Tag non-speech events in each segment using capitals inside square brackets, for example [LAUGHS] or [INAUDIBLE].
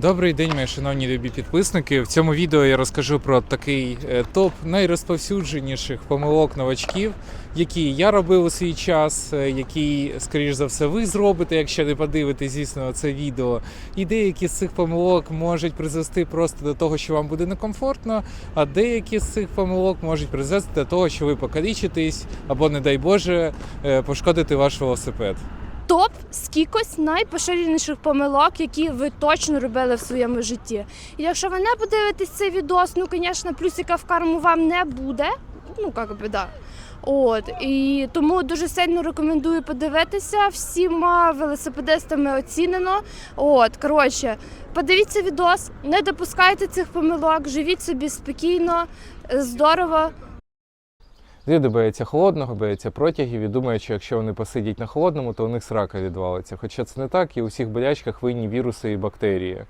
Добрий день, мої шановні любі підписники. В цьому відео я розкажу про такий е, топ найрозповсюдженіших помилок новачків, які я робив у свій час, е, які, скоріш за все, ви зробите, якщо не подивитесь, звісно, це відео. І деякі з цих помилок можуть призвести просто до того, що вам буде некомфортно, а деякі з цих помилок можуть призвести до того, що ви покалічитесь або, не дай Боже, е, пошкодите ваш велосипед. Топ з кількось найпоширеніших помилок, які ви точно робили в своєму житті. І якщо ви не подивитесь цей відос, ну, звісно, плюсика в карму вам не буде. Ну, як би, да. От і тому дуже сильно рекомендую подивитися. Всіма велосипедистами оцінено. От, коротше, подивіться відос, не допускайте цих помилок, живіть собі спокійно, здорово. Люди бояться холодного, бояться протягів і думають, що якщо вони посидять на холодному, то у них срака відвалиться. Хоча це не так, і у всіх болячках винні віруси і бактерії.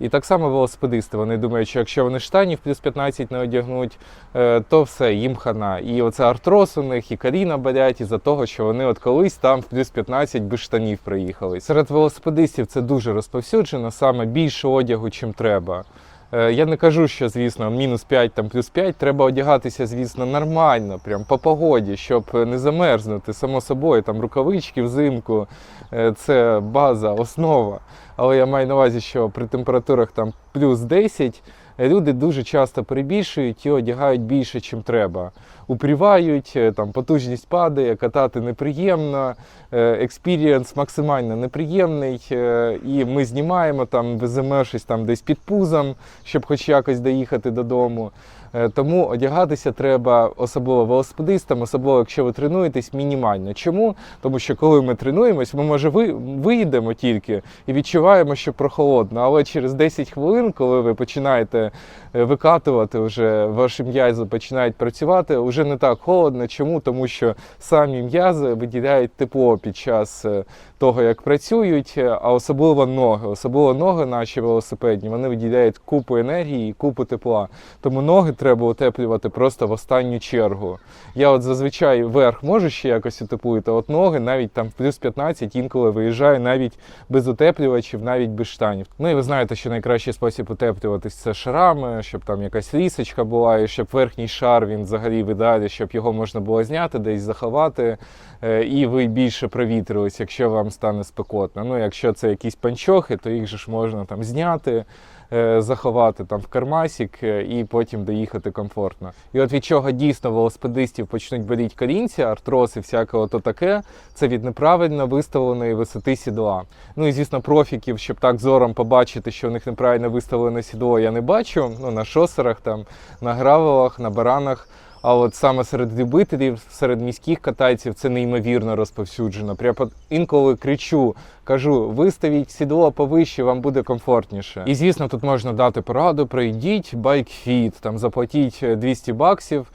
І так само велосипедисти. Вони думають, що якщо вони штанів плюс 15 не одягнуть, е, то все, їм хана. І оце артроз у них, і коліна болять із-за того, що вони от колись там в плюс 15 без штанів приїхали. Серед велосипедистів це дуже розповсюджено, саме більше одягу, чим треба. Е, Я не кажу, що, звісно, мінус 5 там плюс 5, треба одягатися, звісно, нормально, прям по погоді, щоб не замерзнути. Само собою, там рукавички взимку, е, це база, основа. Але я маю на увазі, що при температурах там плюс 10 люди дуже часто перебільшують і одягають більше, чим треба. Упрівають, е, там потужність падає, катати неприємно, експірієнс максимально неприємний. е, І ми знімаємо там, веземо там десь під пузом, щоб хоч якось доїхати додому. Е, Тому одягатися треба, особливо велосипедистам, особливо якщо ви тренуєтесь, мінімально. Чому? Тому що коли ми тренуємось, ми може ви, виїдемо тільки і відчуваємо, що прохолодно. Але через 10 хвилин, коли ви починаєте е, викатувати, вже ваші м'язи починають працювати, вже не так холодно. Чому? Тому що самі м'язи виділяють тепло під час е, того, як працюють, е, а особливо ноги. Особливо ноги наші велосипедні, вони виділяють купу енергії і купу тепла. Тому ноги треба утеплювати просто в останню чергу. Я от зазвичай верх можу ще якось утеплити, а от ноги навіть там в плюс 15 інколи виїжджаю навіть без утеплювачів, навіть без штанів. Ну і ви знаєте, що найкращий спосіб утеплюватись це шарами, щоб там якась лісочка була, і щоб верхній шар він взагалі в ідеалі, щоб його можна було зняти, десь заховати, е, і ви більше провітрились, якщо вам стане спекотно. Ну, якщо це якісь панчохи, то їх же ж можна там зняти. е, Заховати там в кармасик е, і потім доїхати комфортно. І от від чого дійсно велосипедистів почнуть боліти колінці, артроз і всякого то таке, це від неправильно виставленої висоти сідла. Ну і звісно, профіків, щоб так зором побачити, що у них неправильно виставлене сідло, я не бачу. Ну на шосерах, там на гравелах, на баранах. А от саме серед любителів, серед міських катайців це неймовірно розповсюджено. Прямо інколи кричу, кажу, виставіть сідло повище, вам буде комфортніше. І звісно, тут можна дати пораду: пройдіть байкфіт, там заплатіть е, 200 баксів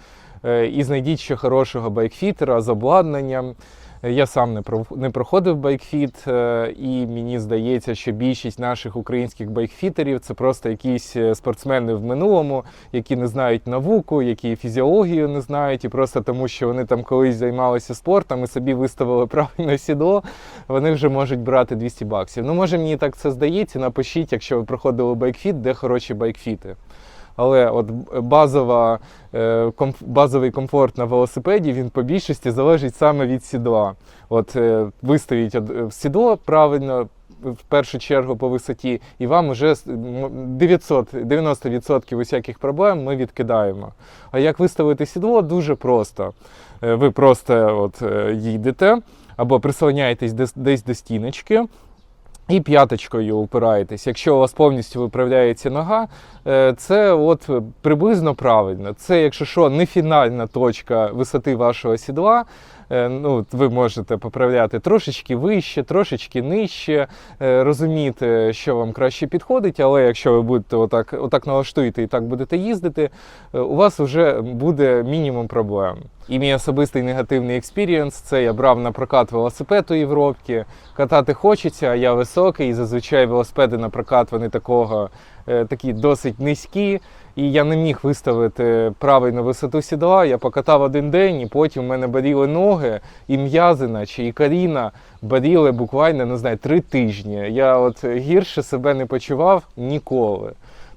е, і знайдіть ще хорошого байкфітера з обладнанням. Я сам не не проходив байкфіт, е, і мені здається, що більшість наших українських байкфітерів це просто якісь е, спортсмени в минулому, які не знають науку, які фізіологію не знають, і просто тому, що вони там колись займалися спортом і собі виставили [LAUGHS] правильне сідло, вони вже можуть брати 200 баксів. Ну, може, мені так це здається. Напишіть, якщо ви проходили байкфіт, де хороші байкфіти. Але от базова, е, базовий комфорт на велосипеді він по більшості залежить саме від сідла. От е, виставіть е, сідло правильно. В першу чергу по висоті, і вам вже 900, 90% усяких проблем ми відкидаємо. А як виставити сідло? Дуже просто. Ви просто от, їдете або прислоняєтесь десь до стіночки, і п'яточкою упираєтесь. Якщо у вас повністю виправляється нога, е, це от приблизно правильно. Це, якщо що, не фінальна точка висоти вашого сідла. Е, Ну, ви можете поправляти трошечки вище, трошечки нижче, е, розуміти, що вам краще підходить, але якщо ви будете отак, отак налаштуєте і так будете їздити, е, у вас вже буде мінімум проблем. І мій особистий негативний експірієнс це я брав на прокат велосипед у Європі. Катати хочеться, а я високий, і зазвичай велосипеди на прокат вони такого такі досить низькі. І я не міг виставити правильну висоту сідла. Я покатав один день, і потім в мене боліли ноги, і м'язи, наче, і коліна боліли буквально не знаю, три тижні. Я от гірше себе не почував ніколи.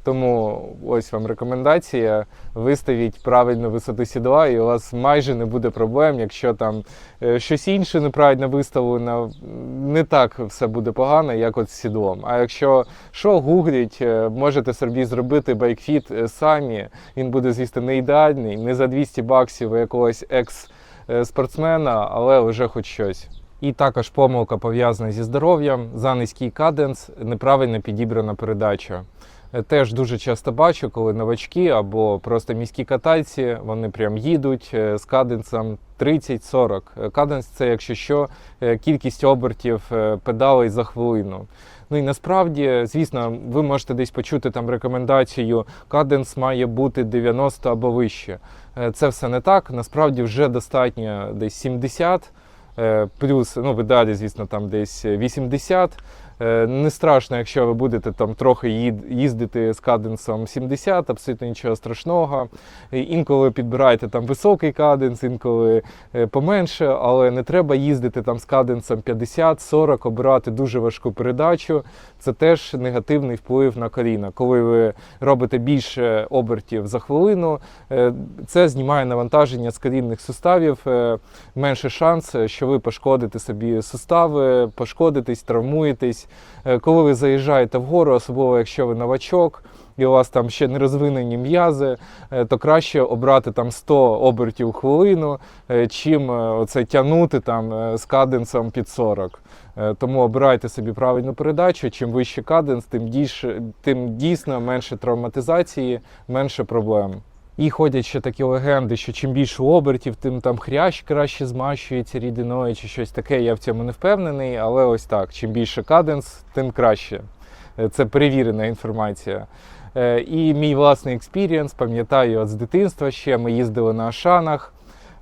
Тому ось вам рекомендація: виставіть правильну висоту сідла, і у вас майже не буде проблем, якщо там е, щось інше неправильно виставлено, не так все буде погано, як от з сідлом. А якщо що, гугліть, е, можете собі зробити байкфіт е, самі. Він буде, звісно, не ідеальний, не за 200 баксів якогось екс-спортсмена, але вже хоч щось. І також помилка пов'язана зі здоров'ям, за низький каденс, неправильно підібрана передача. Теж дуже часто бачу, коли новачки або просто міські катальці, вони прям їдуть е, з каденсом 30-40. Е, Каденс це, якщо що, е, кількість обертів педалей за хвилину. Ну і насправді, звісно, ви можете десь почути там рекомендацію, каденс має бути 90 або вище. Це все не так. Насправді вже достатньо десь 70, е, плюс, ну, в ідеалі, звісно, там десь 80. Е, Не страшно, якщо ви будете там трохи їздити з каденсом 70, абсолютно нічого страшного. Інколи підбираєте там високий каденс, інколи е, поменше, але не треба їздити там з каденсом 50-40, обирати дуже важку передачу. Це теж негативний вплив на коліна. Коли ви робите більше обертів за хвилину, е, це знімає навантаження з колінних суставів, менше шанс, що ви пошкодите собі сустави, пошкодитесь, травмуєтесь. Е, Коли ви заїжджаєте вгору, особливо якщо ви новачок, і у вас там ще не розвинені м'язи, е, то краще обрати там 100 обертів в хвилину, е, чим оце тягнути там з каденсом під 40. Е, Тому обирайте собі правильну передачу. Чим вище каденс, тим дійсно менше травматизації, менше проблем. І ходять ще такі легенди, що чим більше обертів, тим там хрящ краще змащується рідиною чи щось таке. Я в цьому не впевнений, але ось так: чим більше каденс, тим краще. Е, Це перевірена інформація. Е, І мій власний експірієнс, пам'ятаю от з дитинства ще ми їздили на Ашанах.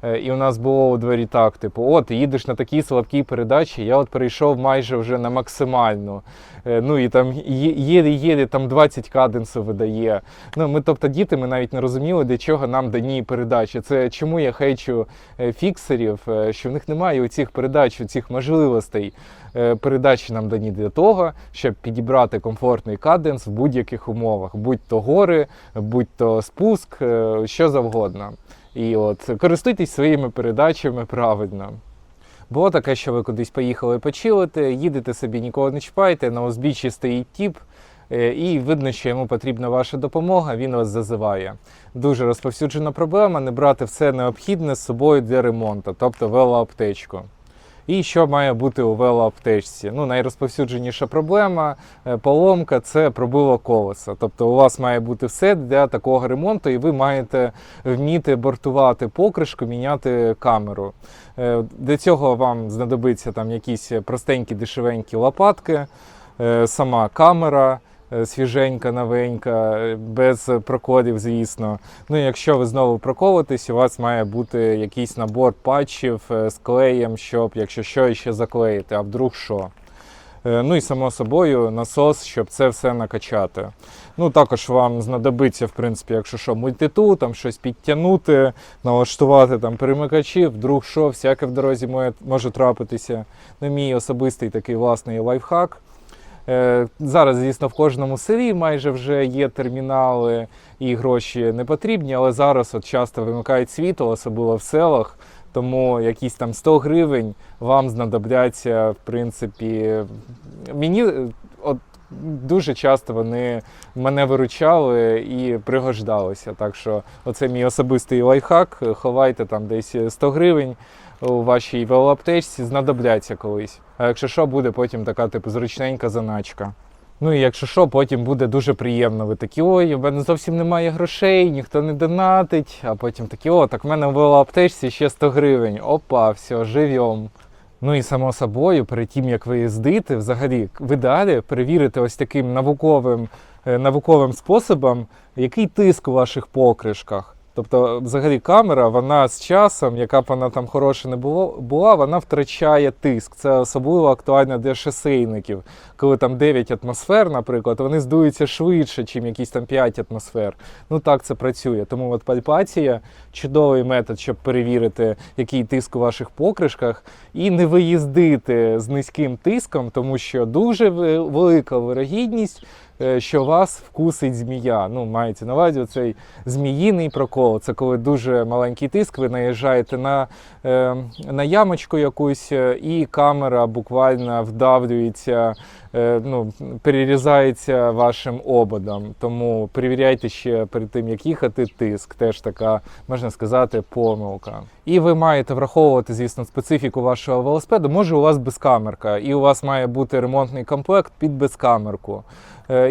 Е, І у нас було у дворі так: типу, о, ти їдеш на такій слабкій передачі, я от перейшов майже вже на максимальну. Е, Ну і там єлі-єлі там 20 каденсів видає. Ну, ми, тобто, діти, ми навіть не розуміли, для чого нам дані передачі. Це чому я хейчу е, фіксерів, що в них немає цих передач, у цих можливостей. Передачі нам дані для того, щоб підібрати комфортний каденс в будь-яких умовах, будь то гори, будь то спуск, що завгодно. І от користуйтесь своїми передачами правильно. Було таке, що ви кудись поїхали почилити, їдете собі, нікого не чіпаєте, на узбіччі стоїть тіп, е, і видно, що йому потрібна ваша допомога, він вас зазиває. Дуже розповсюджена проблема не брати все необхідне з собою для ремонту, тобто велоаптечку. І що має бути у велоаптечці? Ну, найрозповсюдженіша проблема, е, поломка це пробило колеса. Тобто у вас має бути все для такого ремонту, і ви маєте вміти бортувати покришку, міняти камеру. Е, Для цього вам знадобиться там якісь простенькі дешевенькі лопатки, е, сама камера. Е, Свіженька, новенька, без проколів, звісно. Ну, якщо ви знову проколитесь, у вас має бути якийсь набор патчів е, з клеєм, щоб, якщо що, ще заклеїти, а вдруг що. Е, Ну і само собою насос, щоб це все накачати. Ну також вам знадобиться, в принципі, якщо що, мультитул, там щось підтягнути, налаштувати там перемикачі, вдруг що, всяке в дорозі може, може трапитися. Ну, мій особистий такий власний лайфхак. Е, Зараз, звісно, в кожному селі майже вже є термінали і гроші не потрібні, але зараз от часто вимикають світло, особливо в селах. Тому якісь там 100 гривень вам знадобляться, в принципі. Мені е, от дуже часто вони мене виручали і пригождалися. Так що оце мій особистий лайфхак. Ховайте там десь 100 гривень у вашій велоаптечці, знадобляться колись. А якщо що, буде потім така типу зручненька заначка. Ну і якщо що, потім буде дуже приємно. Ви такі, ой, у мене зовсім немає грошей, ніхто не донатить. А потім такі, о, так в мене в велоаптечці ще 100 гривень. Опа, все, живьом. Ну і само собою, перед тим як ви їздите, взагалі в ідеалі перевірити ось таким науковим, е, науковим способом, який тиск у ваших покришках. Тобто, взагалі, камера, вона з часом, яка б вона там хороша не була, вона втрачає тиск. Це особливо актуально для шосейників. Коли там 9 атмосфер, наприклад, вони здуються швидше, ніж якісь там 5 атмосфер. Ну так це працює. Тому от пальпація чудовий метод, щоб перевірити, який тиск у ваших покришках, і не виїздити з низьким тиском, тому що дуже велика вирогідність, що вас вкусить змія. Ну, мається на увазі цей зміїний прокол. Це коли дуже маленький тиск, ви наїжджаєте на, е, на ямочку якусь, е, і камера буквально вдавлюється, е, ну, перерізається вашим ободом. Тому перевіряйте ще перед тим, як їхати, тиск. Теж така, можна сказати, помилка. І ви маєте враховувати, звісно, специфіку вашого велосипеду. Може, у вас безкамерка, і у вас має бути ремонтний комплект під безкамерку.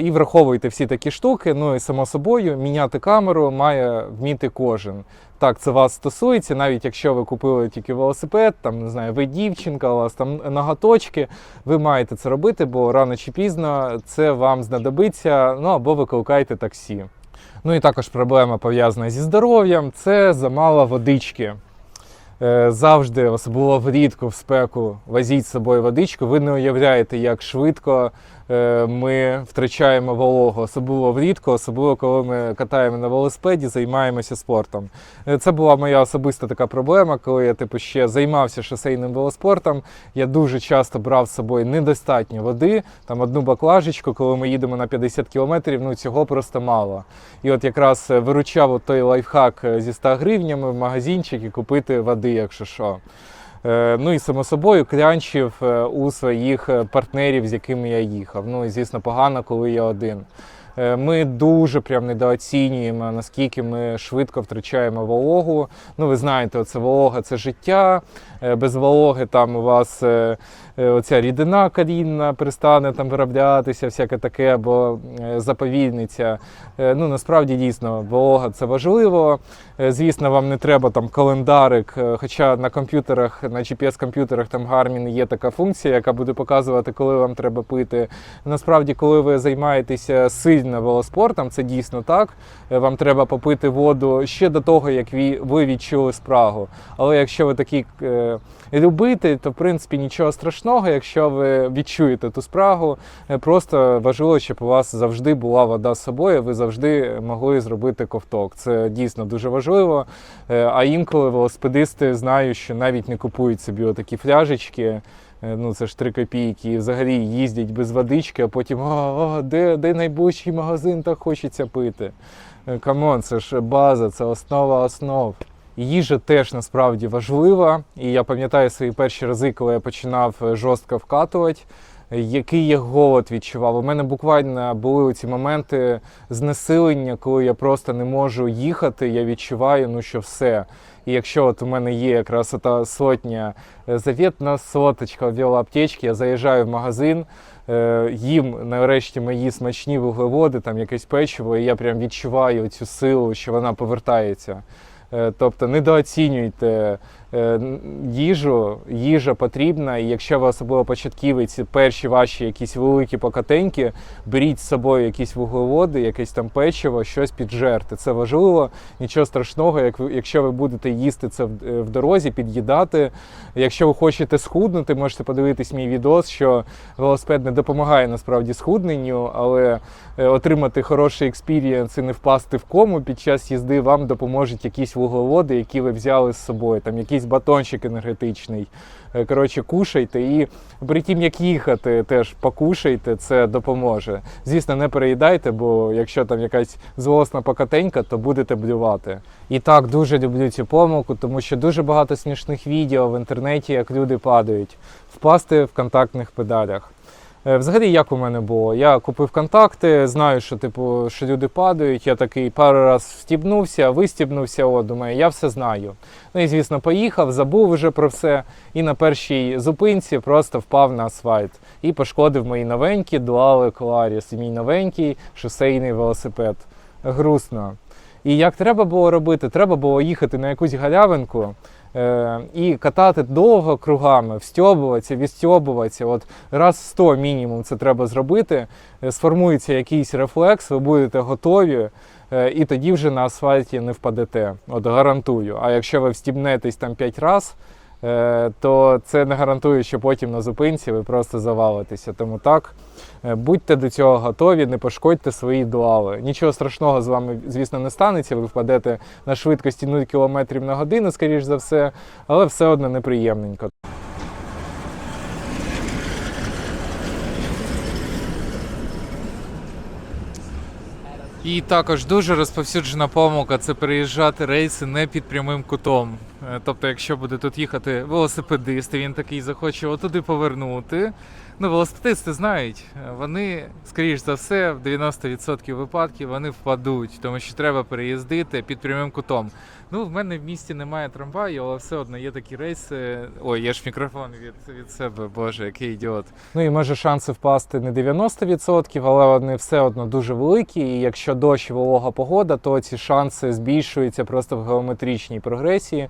І враховуйте всі такі штуки. Ну і само собою, міняти камеру має вміти кожен. Так, це вас стосується, навіть якщо ви купили тільки велосипед, там не знаю, ви дівчинка, у вас там ноготочки, ви маєте це робити, бо рано чи пізно це вам знадобиться. Ну або викликайте таксі. Ну і також проблема пов'язана зі здоров'ям це замало водички. Е, Завжди, особливо влітку в спеку, возіть з собою водичку. Ви не уявляєте, як швидко ми втрачаємо вологу, особливо влітку, особливо коли ми катаємо на велосипеді, займаємося спортом. Е, Це була моя особиста така проблема, коли я типу ще займався шосейним велоспортом. Я дуже часто брав з собою недостатньо води, там одну баклажечку, коли ми їдемо на 50 кілометрів, ну цього просто мало. І от якраз е, виручав от той лайфхак е, зі 100 гривнями в магазинчик і купити води, якщо що. Е, Ну і само собою клянчив е, у своїх е, партнерів, з якими я їхав. Ну і звісно, погано, коли я один. Ми дуже прям недооцінюємо, наскільки ми швидко втрачаємо вологу. Ну, ви знаєте, це волога це життя. Без вологи там у вас оця рідина калінна перестане там вироблятися, всяке таке, або е, заповільниться. Е, Ну насправді дійсно волога це важливо. Е, Звісно, вам не треба там календарик, е, хоча на комп'ютерах, на GPS-комп'ютерах там Garmin є така функція, яка буде показувати, коли вам треба пити. Насправді, коли ви займаєтеся сильно велоспортом, це дійсно так. Е, Вам треба попити воду ще до того, як ви відчули спрагу. Але якщо ви такий е, любитель, то в принципі нічого страшного, якщо ви відчуєте ту спрагу. Е, Просто важливо, щоб у вас завжди була вода з собою, ви завжди могли зробити ковток. Це дійсно дуже важливо. Е, А інколи велосипедисти знаю, що навіть не купують собі отакі фляжечки. Е, Ну, це ж 3 копійки, і взагалі їздять без водички, а потім о, о, де, де найближчий магазин, так хочеться пити. Камон, це ж база, це основа основ. Їжа теж насправді важлива. І я пам'ятаю свої перші рази, коли я починав е, жорстко вкатувати, який я голод відчував. У мене буквально були ці моменти знесилення, коли я просто не можу їхати. Я відчуваю, ну що все. І якщо от у мене є якраз та сотня е, завітна соточка в велоаптечці, я заїжджаю в магазин, е, їм нарешті мої смачні вуглеводи, там якесь печиво, і я прям відчуваю цю силу, що вона повертається. Е, Тобто недооцінюйте їжу, їжа потрібна, і якщо ви особливо початківець, перші ваші якісь великі покатеньки, беріть з собою якісь вуглеводи, якесь там печиво, щось піджерти. Це важливо, нічого страшного, як ви, якщо ви будете їсти це в, е, в дорозі, під'їдати. Якщо ви хочете схуднути, можете подивитись мій відос, що велосипед не допомагає насправді схудненню, але е, отримати хороший експірієнс і не впасти в кому під час їзди вам допоможуть якісь вуглеводи, які ви взяли з собою, там якийсь батончик енергетичний. Е, Коротше, кушайте і при тім, як їхати, теж покушайте, це допоможе. Звісно, не переїдайте, бо якщо там якась злосна покатенька, то будете блювати. І так дуже люблю цю помилку, тому що дуже багато смішних відео в інтернеті, як люди падають, впасти в контактних педалях. Е, Взагалі, як у мене було? Я купив контакти, знаю, що типу, що люди падають. Я такий пару раз встібнувся, вистібнувся. О, думаю, я все знаю. Ну і звісно, поїхав, забув вже про все. І на першій зупинці просто впав на асфальт і пошкодив мої новенькі дуали Коларіс і мій новенький шосейний велосипед. Грустно. І як треба було робити? Треба було їхати на якусь галявинку і катати довго кругами, встьобуватися, відстьобуватися. От раз 100 мінімум це треба зробити. Е, Сформується якийсь рефлекс, ви будете готові. е, і тоді вже на асфальті не впадете. От гарантую. А якщо ви встібнетесь там 5 разів, е, то це не гарантує, що потім на зупинці ви просто завалитеся. Тому так, е, будьте до цього готові, не пошкодьте свої дуали. Нічого страшного з вами, звісно, не станеться. Ви впадете на швидкості 0 км на годину, скоріш за все, але все одно неприємненько. І також дуже розповсюджена помилка це переїжджати рейси не під прямим кутом. Е, Тобто, якщо буде тут їхати велосипедист, він такий захоче отуди повернути. Ну, велосипедисти знають, е, вони, скоріш за все, в 90% випадків вони впадуть, тому що треба переїздити під прямим кутом. Ну, в мене в місті немає трамваю, але все одно є такі рейси. Ой, є ж мікрофон від, від себе, боже, який ідіот. Ну і може шанси впасти не 90%, але вони все одно дуже великі. І якщо дощ волога погода, то ці шанси збільшуються просто в геометричній прогресії.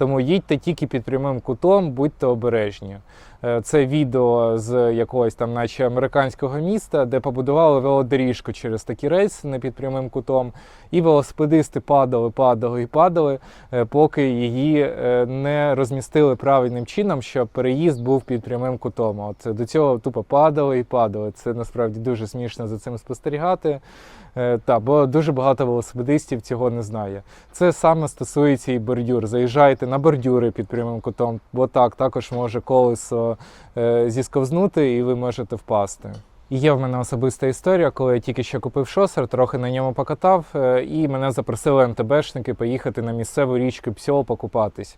Тому їдьте тільки під прямим кутом, будьте обережні. Е, Це відео з якогось там, наче американського міста, де побудували велодоріжку через такі рейси не під прямим кутом. І велосипедисти падали, падали і падали, е, поки її е, не розмістили правильним чином, щоб переїзд був під прямим кутом. От до цього тупо падали і падали. Це насправді дуже смішно за цим спостерігати. Та, бо дуже багато велосипедистів цього не знає. Це саме стосується і бордюр. Заїжджайте на бордюри під прямим кутом, бо так також може колесо е, зісковзнути і ви можете впасти. І є в мене особиста історія, коли я тільки що купив шосер, трохи на ньому покатав, е, і мене запросили МТБшники поїхати на місцеву річку Псьол покупатись.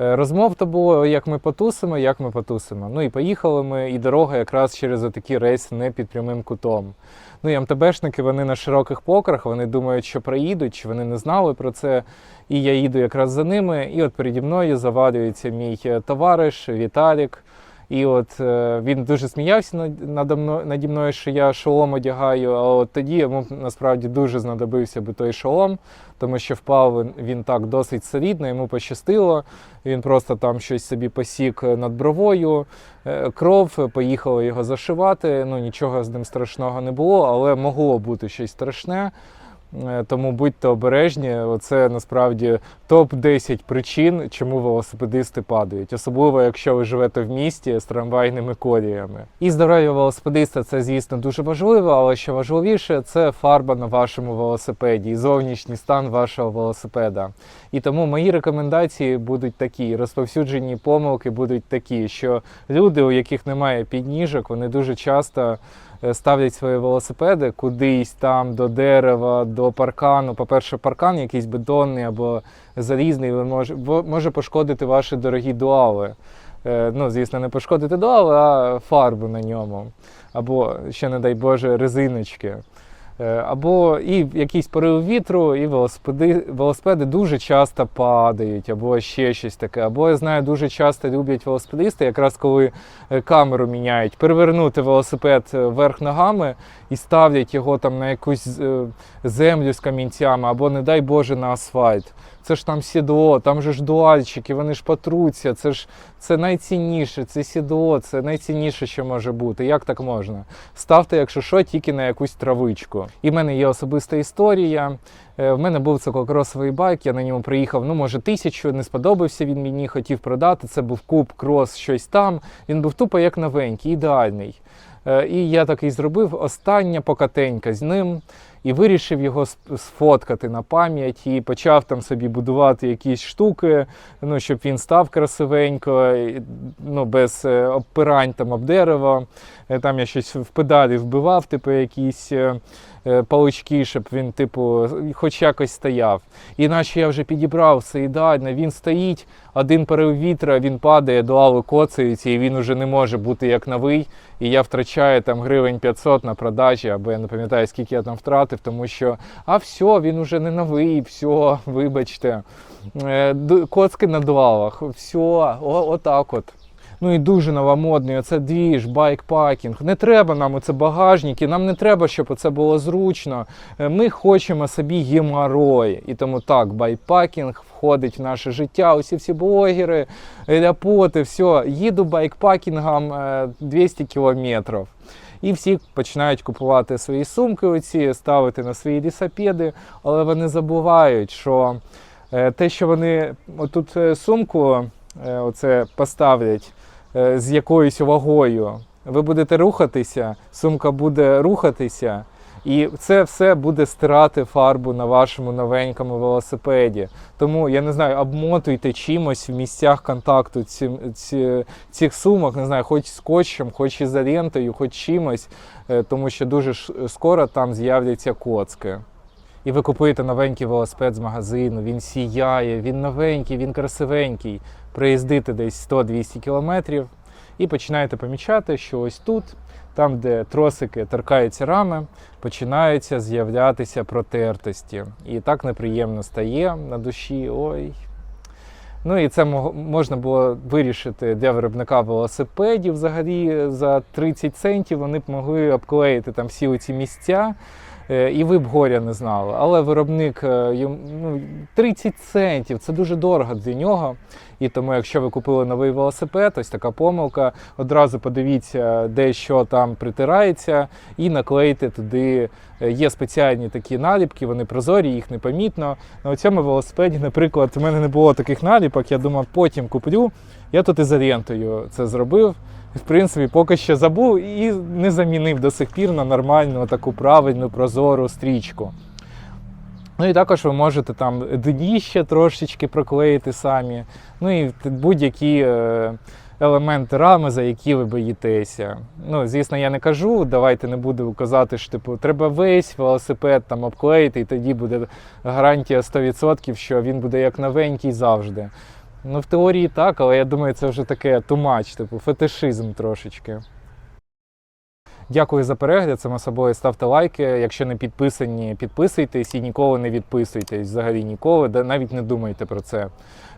Е, Розмов то було, як ми потусимо, як ми потусимо. Ну і поїхали ми, і дорога якраз через отакі рейси не під прямим кутом. Ну і МТБшники вони на широких покрах, вони думають, що проїдуть, вони не знали про це. І я їду якраз за ними. І от переді мною завалюється мій е, товариш Віталік. І от е, він дуже сміявся надо мною, наді мною, що я шолом одягаю. А от тоді йому насправді дуже знадобився би той шолом, тому що впав він, так досить солідно, йому пощастило. Він просто там щось собі посік над бровою, е, кров, поїхали його зашивати. Ну нічого з ним страшного не було, але могло бути щось страшне. Е, Тому будьте обережні. Оце насправді топ-10 причин, чому велосипедисти падають, особливо якщо ви живете в місті з трамвайними коліями. І здоров'я велосипедиста це, звісно, дуже важливо, але що важливіше, це фарба на вашому велосипеді і зовнішній стан вашого велосипеда. І тому мої рекомендації будуть такі: розповсюджені помилки будуть такі, що люди, у яких немає підніжок, вони дуже часто ставлять свої велосипеди кудись там до дерева, до паркану. По-перше, паркан якийсь бетонний або залізний, ви може, може пошкодити ваші дорогі дуали. Е, Ну, звісно, не пошкодити дуали, а фарбу на ньому. Або, ще не дай Боже, резиночки. Е, Або і якийсь порив вітру, і велосипеди, велосипеди дуже часто падають, або ще щось таке. Або я знаю, дуже часто люблять велосипедисти, якраз коли е, камеру міняють, перевернути велосипед е, вверх ногами і ставлять його там на якусь землю з камінцями, або, не дай Боже, на асфальт. Це ж там сідло, там же ж дуальчики, вони ж потруться. Це ж це найцінніше, це сідло, це найцінніше, що може бути. Як так можна? Ставте, якщо що, тільки на якусь травичку. І в мене є особиста історія. Е, В мене був циклокросовий байк, я на ньому приїхав, ну, може, тисячу, не сподобався він мені, хотів продати. Це був куб, крос, щось там. Він був тупо як новенький, ідеальний. Е, І я такий зробив остання покатенька з ним і вирішив його сфоткати на пам'ять і почав там собі будувати якісь штуки, ну, щоб він став красивенько, ну, без е, обпирань там об дерево. Е, Там я щось в педалі вбивав, типу якісь е, палички, щоб він, типу, хоч якось стояв. І наче я вже підібрав все ідеально, він стоїть, один порив вітра, він падає, дуали коцаються, і він уже не може бути як новий. І я втрачаю там гривень 500 на продажі, або я не пам'ятаю, скільки я там втратив, тому що а все, він уже не новий, все, вибачте. Е, Коцки на дуалах, все, отак от. Ну і дуже новомодний, оце двіж, байкпакінг. Не треба нам оце багажники, нам не треба, щоб оце було зручно. Е, Ми хочемо собі геморой. І тому так, байкпакінг входить в наше життя. Усі всі блогери, ляпоти, все. Їду байкпакінгом е, 200 кілометрів. І всі починають купувати свої сумки, оці, ставити на свої лісапеди, але вони забувають, що е, те, що вони отут е, сумку е, оце поставлять е, з якоюсь вагою, ви будете рухатися, сумка буде рухатися. І це все буде стирати фарбу на вашому новенькому велосипеді. Тому я не знаю, обмотуйте чимось в місцях контакту ці, ці, цих сумок, не знаю, хоч скотчем, хоч ізолентою, хоч чимось, е, тому що дуже скоро там з'являться коцки. І ви купуєте новенький велосипед з магазину, він сіяє, він новенький, він красивенький. Приїздите десь 100-200 кілометрів і починаєте помічати, що ось тут, там, де тросики торкаються рами, починаються з'являтися протертості. І так неприємно стає на душі. Ой. Ну і це можна було вирішити для виробника велосипедів взагалі за 30 центів. Вони б могли обклеїти там всі ці місця. Е, І ви б горя не знали. Але виробник е, ну, 30 центів це дуже дорого для нього. І тому, якщо ви купили новий велосипед, ось така помилка, одразу подивіться, де що там притирається, і наклейте туди. Е, Є спеціальні такі наліпки, вони прозорі, їх непомітно. На цьому велосипеді, наприклад, у мене не було таких наліпок, я думав, потім куплю. Я тут ізолентою це зробив. В принципі, поки що забув і не замінив до сих пір на нормальну таку правильну прозору стрічку. Ну і також ви можете там дніще трошечки проклеїти самі. Ну і будь-які е, елементи рами, за які ви боїтеся. Ну, звісно, я не кажу, давайте не буду казати, що типу, треба весь велосипед там обклеїти, і тоді буде гарантія 100%, що він буде як новенький завжди. Ну, в теорії так, але я думаю, це вже таке тумач, типу, фетишизм трошечки. Дякую за перегляд. Само собою ставте лайки. Якщо не підписані, підписуйтесь і ніколи не відписуйтесь. Взагалі ніколи, навіть не думайте про це.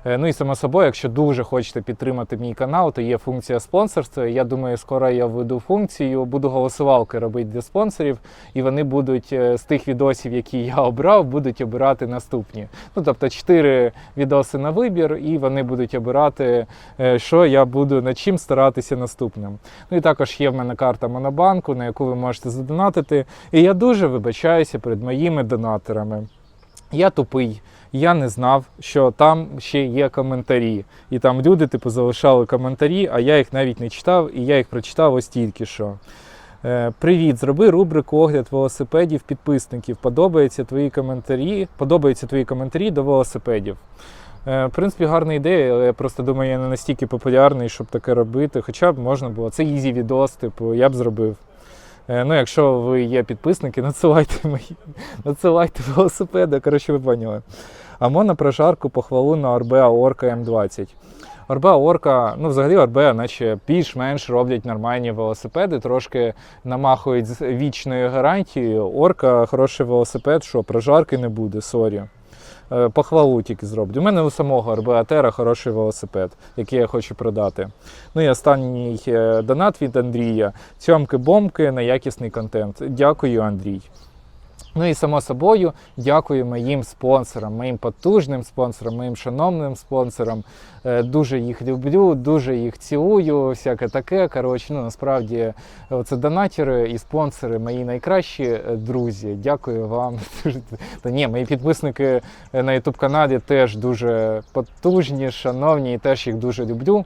Е, Ну і само собою, якщо дуже хочете підтримати мій канал, то є функція спонсорства. Я думаю, скоро я введу функцію, буду голосувалки робити для спонсорів, і вони будуть е, з тих відосів, які я обрав, будуть обирати наступні. Ну тобто, чотири відоси на вибір, і вони будуть обирати, е, що я буду над чим старатися наступним. Ну і також є в мене карта Монобанку, на яку ви можете задонатити. І я дуже вибачаюся перед моїми донаторами. Я тупий, я не знав, що там ще є коментарі. І там люди, типу, залишали коментарі, а я їх навіть не читав, і я їх прочитав ось тільки що. Е, Привіт, зроби рубрику огляд велосипедів підписників. Подобаються твої коментарі, подобаються твої коментарі до велосипедів. Е, В принципі, гарна ідея, але я просто думаю, я не настільки популярний, щоб таке робити. Хоча б можна було. Це ізі відос, типу, я б зробив. Е, Ну, якщо ви є підписники, [LAUGHS] надсилайте мої, надсилайте велосипеди, коротше, ви поняли. Амо на прожарку похвалу на Орбеа Орка М20. Орбеа Орка, ну взагалі Орбеа, наче більш-менш роблять нормальні велосипеди, трошки намахують з вічною гарантією. Орка хороший велосипед, що прожарки не буде, сорі. Е, Похвалу тільки зроблю. У мене у самого Арбеатера хороший велосипед, який я хочу продати. Ну і останній е, донат від Андрія. Цьомки-бомки на якісний контент. Дякую, Андрій. Ну і само собою, дякую моїм спонсорам, моїм потужним спонсорам, моїм шановним спонсорам. Е, Дуже їх люблю, дуже їх цілую, всяке таке. Коротше, ну насправді це донатери і спонсори, мої найкращі е, друзі. Дякую вам. [LAUGHS] Та ні, мої підписники е, на YouTube каналі теж дуже потужні, шановні, і теж їх дуже люблю.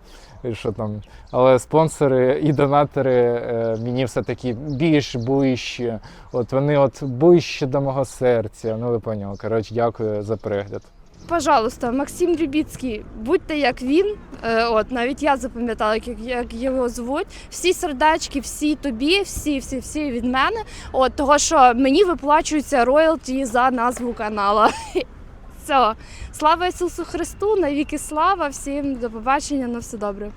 Що там, але спонсори і донатори е, мені все-таки більш ближчі. От вони от ближче до мого серця. Ну ви поняли. Коротше, дякую за перегляд. Пожалуйста, Максим Рібіцький, будьте як він. Е, От навіть я запам'ятала, як, як його звуть. Всі сердечки, всі тобі, всі, всі, всі від мене. От того, що мені виплачуються роялті за назву канала. [LAUGHS] Все. Слава Ісусу Христу, навіки слава, всім до побачення, на все добре.